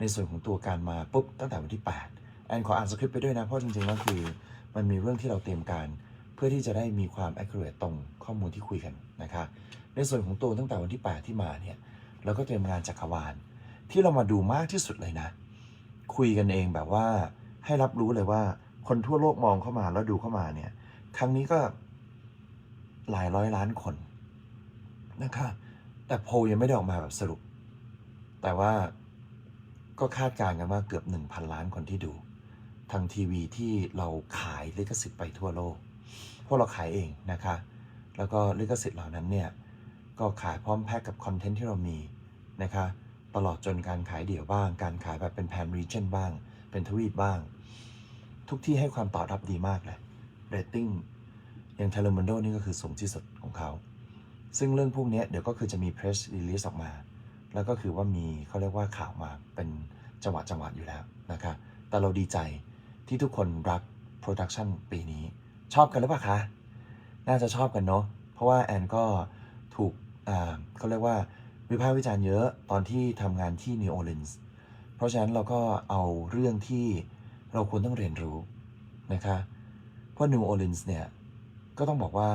ในส่วนของตัวการมาปุ๊บตั้งแต่วันที่ 8 แอนขออ่านสคริปต์ไปด้วยนะ เพราะจริงๆแล้วคือมันมีเรื่องที่เราเตรียมการ เพื่อที่จะได้มีความ accurate ตรงข้อมูลที่คุยกันนะคะในส่วนของตัวตั้งแต่วันที่ 8 ที่มาเนี่ยเราก็เตรียมงานจักรวาล ที่เรามาดูมากที่สุดเลยนะ คุยกันเองแบบว่าให้รับรู้เลยว่าคนทั่วโลกมองเข้ามาแล้วดูเข้ามาเนี่ยครั้งนี้ก็หลายร้อยล้านคนนะคะแต่โพลยังไม่ได้ออกมาแบบสรุป แต่ว่า ก็คาดการณ์กันว่าเกือบ 1,000 ล้านคนที่ดู ทางทีวีที่เราขายลิขสิทธิ์ไปทั่วโลก พวกเราขายเองนะคะ แล้วก็ลิขสิทธิ์เหล่านั้นเนี่ย ก็ขายพร้อมแพ็กกับคอนเทนต์ที่เรามีนะคะ ตลอดจนการขายเดี่ยวบ้าง การขายแบบเป็นแพนรีเจนบ้าง เป็นทวีปบ้าง ทุกที่ให้ความตอบรับดีมากเลยเรตติ้งอย่างเทเลม o นโดนี่ก็คือสูงที่สุดของเขา ซึ่งเรื่องพวกนี้เดี๋ยวก็คือจะมี press release ออกมา แล้วก็คือว่ามีเขาเรียกว่าข่าวมาเป็น จังหวะจังหวะอยู่แล้วนะคะแต่เราดีใจที่ทุกคนรักโปรดักชันปีนี้ ชอบกันหรือเปล่าคะ น่าจะชอบกันเนาะ เพราะว่าแอนก็ถูกเขาเรียกว่าวิพากษ์วิจารณ์เยอะตอนที่ทำงานที่นิวออร์ลีนส์ เพราะฉะนั้นเราก็เอาเรื่องที่เราควรต้องเรียนรู้นะคะเพราะนิวออร์ลีนส์เนี่ย ก็ต้องบอกว่า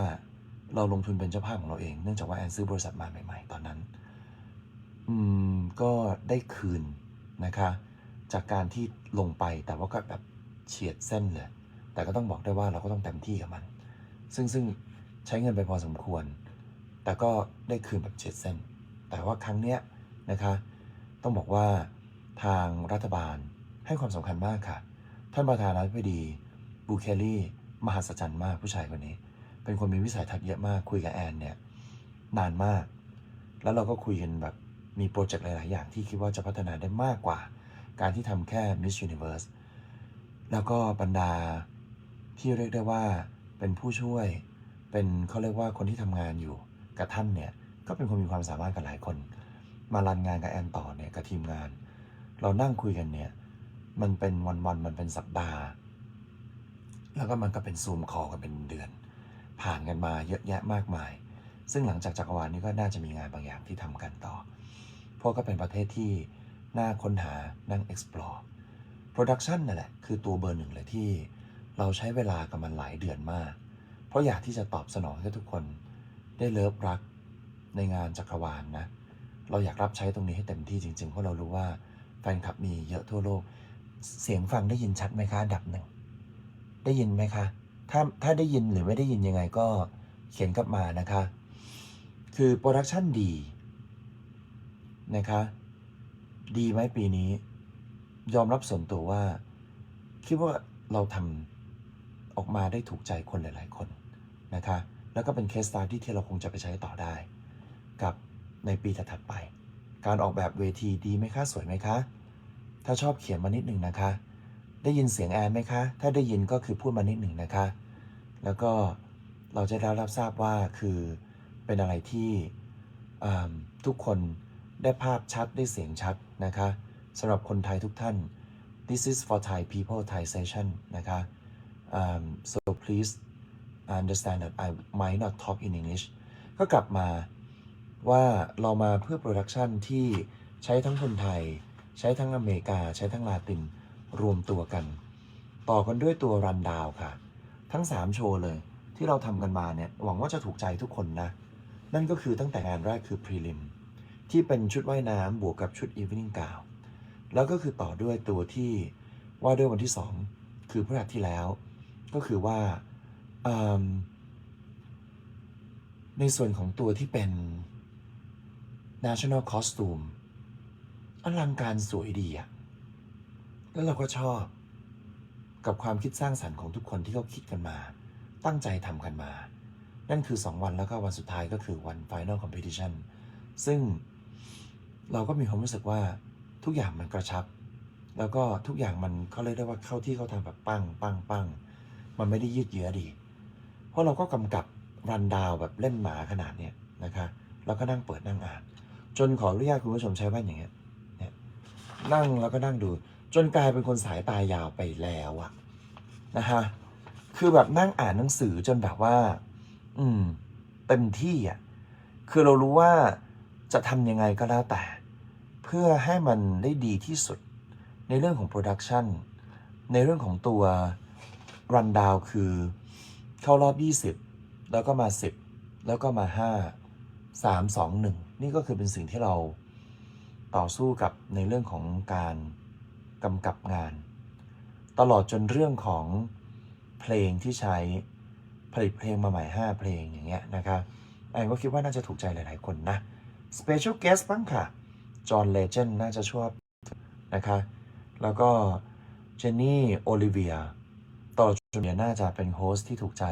เราลงทุนเป็นเจ้าภาพของเราเอง เนื่องจากว่าแอนซื้อบริษัทมาใหม่ ๆ ตอนนั้น อืม ก็ได้คืนนะคะ จากการที่ลงไปแต่ว่าก็แบบเฉียดเส้นเลยแต่ก็ต้องบอกได้ว่าเราก็ต้องเต็มที่กับมัน ซึ่งซึ่งใช้เงินไปพอสมควร แต่ก็ได้คืนแบบเฉียดเส้น แต่ว่าครั้งเนี้ยนะคะ ต้องบอกว่าทางรัฐบาลให้ความสำคัญมากค่ะ ท่านประธานาธิบดีบูเคลลี่มหัศจรรย์มากผู้ชายคนนี้ เป็นคนมีวิสัยทัศน์เยอะมากคุยกับแอนเนี่ยนานมาก แล้วเราก็คุยกันแบบมีโปรเจกต์หลาย ๆ อย่างที่คิดว่าจะพัฒนาได้มากกว่า การที่ทำแค่ Miss Universe แล้วก็บรรดาที่เรียกได้ว่าเป็นผู้ช่วย เป็นเขาเรียกว่าคนที่ทำงานอยู่กับท่านเนี่ยก็เป็นคนมีความสามารถกันหลายคน มารันงานกับแอนต่อเนี่ยกับทีมงาน เรานั่งคุยกันเนี่ยมันเป็นวันๆมันเป็นสัปดาห์ แล้วก็มันก็เป็นซูมคอกันเป็นเดือน ผ่านกันมาเยอะแยะมากมาย ซึ่งหลังจากจักรวาลนี้ก็น่าจะมีงานบางอย่างที่ทำกันต่อเพราะก็เป็นประเทศที่ น่าค้นหานั่ง explore production นั่นแหละ คือตัวเบอร์หนึ่งเลยที่เราใช้เวลากับมันหลายเดือนมาก เพราะอยากที่จะตอบสนองให้ทุกคนได้เลิฟรักในงานจักรวาลนะเราอยากรับใช้ตรงนี้ให้เต็มที่จริงๆ เพราะเรารู้ว่าแฟนคลับมีเยอะทั่วโลก เสียงฟังได้ยินชัดไหมคะดับหนึ่ง ได้ยินไหมคะ ถ้าถ้าได้ยินหรือไม่ได้ยินยังไงก็เขียนกลับมานะคะ คือโปรดักชันดีนะคะ ดีไหมปีนี้ ยอมรับส่วนตัวว่า คิดว่าเราทำออกมาได้ถูกใจคนหลาย ๆ คนนะคะ แล้วก็เป็นเคสตาที่ที่เราคงจะไปใช้ต่อได้ กับในปีถัดไป การออกแบบเวทีดีไหมคะ สวยไหมคะ ถ้าชอบเขียนมานิดหนึ่งนะคะ ได้ยินเสียงแอนไหมคะ ถ้าได้ยินก็คือพูดมานิดหนึ่งนะคะ แล้วก็เราจะได้รับทราบว่าคือเป็นอะไรที่ทุกคน ได้ภาพชัดได้เสียงชัดนะคะสำหรับคนไทยทุกท่าน this is for Thai people Thai session นะคะ um, so please understand that I might not talk in English ก็กลับมาว่าเรามาเพื่อโปรดักชันที่ใช้ทั้งคนไทย ใช้ทั้งอเมริกา ใช้ทั้งลาตินรวมตัวกัน ต่อกันด้วยตัวรันดาวค่ะ ทั้ง 3 โชว์เลยที่เราทำกันมาเนี่ย หวังว่าจะถูกใจทุกคนนะ นั่นก็คือตั้งแต่งานแรกคือ prelim ที่เป็นชุดว่ายน้ำบวกกับชุด evening gown แล้วก็คือต่อด้วยตัวที่ว่าด้วยวันที่ 2 คือพฤหัสที่แล้ว ก็คือว่าในส่วนของตัวที่เป็น national costume อลังการสวยดีอะแล้วเราก็ชอบกับความคิดสร้างสรรค์ของทุกคนที่เขาคิดกันมา ตั้งใจทำกันมา นั่นคือ 2 วันแล้วก็วันสุดท้ายก็คือวัน Final Competition ซึ่ง เราก็มีความรู้สึกว่าทุกอย่างมันกระชับ แล้วก็ทุกอย่างมันเขาเรียกได้ว่าเข้าที่เขาทำแบบปังปังปังมันไม่ได้ยืดเยื้อดี เพราะเราก็กำกับรันดาวแบบเล่นหมาขนาดเนี้ยนะคะแล้วก็นั่งเปิดนั่งอ่าน จนขออนุญาตคุณผู้ชมใช้แว่นอย่างเงี้ยเนี่ยนั่งแล้วก็นั่งดู จนกลายเป็นคนสายตายาวไปแล้วอะนะฮะคือแบบนั่งอ่านหนังสือจนแบบว่า อืมเต็มที่อะคือเรารู้ว่าจะทำยังไงก็แล้วแต่ พื่อให้มันได้ดีที่สุดในเรื่องของโปรดักชันในเรื่องของตัวรันดาวคือเข้ารอบ 20 แล้วก็มา 10 แล้วก็มา 5 3 2 1 นี่ก็คือเป็นสิ่งที่เราต่อสู้กับในเรื่องของการกำกับงาน ตลอดจนเรื่องของเพลงที่ใช้ผลิตเพลงมาใหม่ 5 เพลงอย่างเงี้ยนะคะแอนก็คิดว่าน่าจะถูกใจหลาย ๆ คนนะ Special Guest บ้างค่ะ จอห์นเลเจนน่าจะชอบนะคะ แล้วก็เจนนี่โอลิเวียตลอดจนเนี่ยน่าจะเป็นโฮสต์ที่ถูกใจ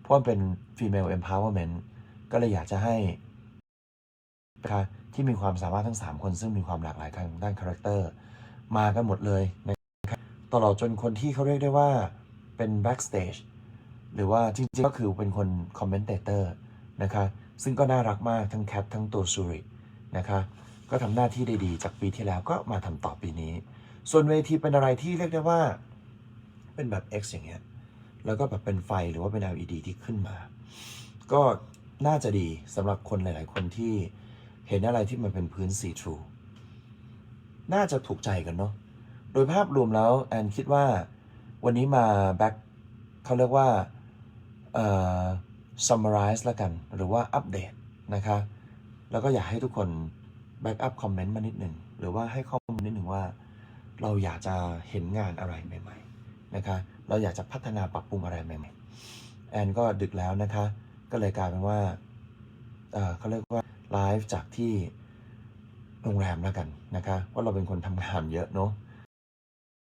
เพราะมันเป็น Female Empowerment ก็เลยอยากจะให้นะคะที่มีความสามารถทั้ง 3 คนซึ่งมีความหลากหลายทางด้านคาแรคเตอร์มากันหมดเลยนะครับตลอดจนคนที่เขาเรียกได้ว่าเป็น backstage หรือว่าจริงๆ ก็คือเป็นคนคอมเมนเตเตอร์นะคะ ซึ่งก็น่ารักมากทั้งแคททั้งตัวซูรินะคะ ก็ทำหน้าที่ได้ดีจากปีที่แล้วก็มาทำต่อปีนี้ ส่วนเวทีเป็นอะไรที่เรียกได้ว่าเป็นแบบ X อย่างเงี้ยแล้วก็แบบเป็นไฟหรือว่าเป็น LED ที่ขึ้นมา ก็น่าจะดีสำหรับคนหลาย ๆ คนที่เห็นอะไรที่มันเป็นพื้นสีทรูน่าจะถูกใจกันเนาะ โดยภาพรวมแล้วแอนคิดว่าวันนี้มาแบ็คเขาเรียกว่าเอ่อ summarize ละกัน หรือว่าอัปเดตนะคะ แล้วก็อยากให้ทุกคน แบ็กอัพคอมเมนต์มานิดหนึ่ง หรือว่าให้ข้อมูลนิดหนึ่งว่า เราอยากจะเห็นงานอะไรใหม่ๆนะคะเราอยากจะพัฒนาปรับปรุงอะไรใหม่ๆแอนก็ดึกแล้วนะคะ ก็เลยกลายเป็นว่าเเขาเรียกว่าไลฟ์จากที่โรงแรมแล้วกันนะคะว่าเราเป็นคนทำงานเยอะเนาะ